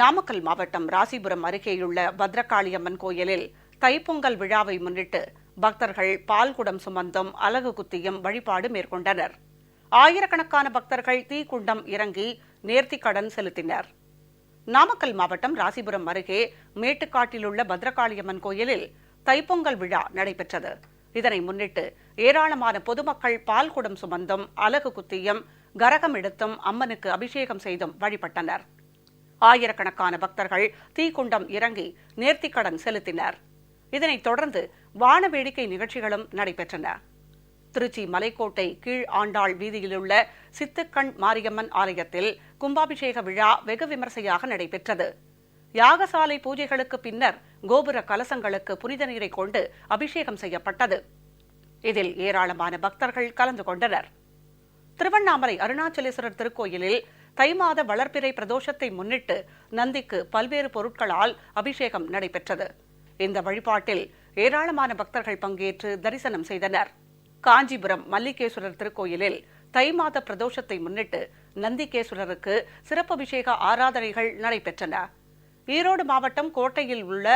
நாமக்கல் மாவட்டம் ராசிபுரம் அருகேயுள்ள பத்ரகாளியம்மன் கோயிலில் தைப்பொங்கல் விழாவை முன்னிட்டு பக்தர்கள் பால்குடம் சுமந்தும் அலகு குத்தியும் வழிபாடு மேற்கொண்டனர். ஆயிரக்கணக்கான பக்தர்கள் தீக்குண்டம் இறங்கி நேர்த்திக்கடன் செலுத்தினர். நாமக்கல் மாவட்டம் ராசிபுரம் அருகே மேட்டுக்காட்டிலுள்ள பத்ரகாளியம்மன் கோயிலில் தைப்பொங்கல் விழா நடைபெற்றது. இதனை முன்னிட்டு ஏராளமான பொதுமக்கள் பால்குடம் சுமந்தும் அலகு குத்தியும் கரகம் எடுத்தும் அம்மனுக்கு அபிஷேகம் செய்தும் வழிபட்டனர். ஆயிரக்கணக்கான பக்தர்கள் தீக்குண்டம் இறங்கி நேர்த்திக்கடன் செலுத்தினர். இதனைத் தொடர்ந்து வான வேடிக்கை நிகழ்ச்சிகளும் நடைபெற்றன. திருச்சி மலைக்கோட்டை கீழ் ஆண்டாள் வீதியிலுள்ள சித்துக்கண் மாரியம்மன் ஆலயத்தில் கும்பாபிஷேக விழா வெகு விமர்சையாக நடைபெற்றது. யாகசாலை பூஜைகளுக்கு பின்னர் கோபுர கலசங்களுக்கு புனித நீரை கொண்டு அபிஷேகம் செய்யப்பட்டது. இதில் ஏராளமான பக்தர்கள் கலந்து கொண்டனர். திருவண்ணாமலை அருணாச்சலேஸ்வரர் திருக்கோயிலில் தை மாத வளர்ப்பிறை பிரதோஷத்தை முன்னிட்டு நந்திக்கு பல்வேறு பொருட்களால் அபிஷேகம் நடைபெற்றது. இந்த வழிபாட்டில் ஏராளமான பக்தர்கள் பங்கேற்று தரிசனம் செய்தனர். காஞ்சிபுரம் மல்லிகேஸ்வரர் திருக்கோயிலில் தை மாத பிரதோஷத்தை முன்னிட்டு நந்திகேஸ்வரருக்கு சிறப்பபிஷேக ஆராதனைகள் நடைபெற்றன. ஈரோடு மாவட்டம் கோட்டையில் உள்ள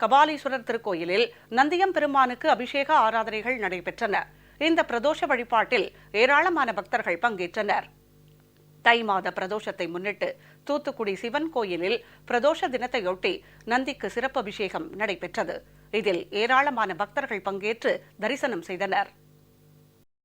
கபாலீஸ்வரர் திருக்கோயிலில் நந்தியம் பெருமானுக்கு அபிஷேக ஆராதனைகள் நடைபெற்றன. இந்த பிரதோஷ வழிபாட்டில் ஏராளமான பக்தர்கள் பங்கேற்றனர். தை மாத பிரதோஷத்தை முன்னிட்டு தூத்துக்குடி சிவன் கோயிலில் பிரதோஷ தினத்தையொட்டி நந்திக்கு சிறப்பு அபிஷேகம் நடைபெற்றது. இதில் ஏராளமான பக்தர்கள் பங்கேற்று தரிசனம் செய்தனர்.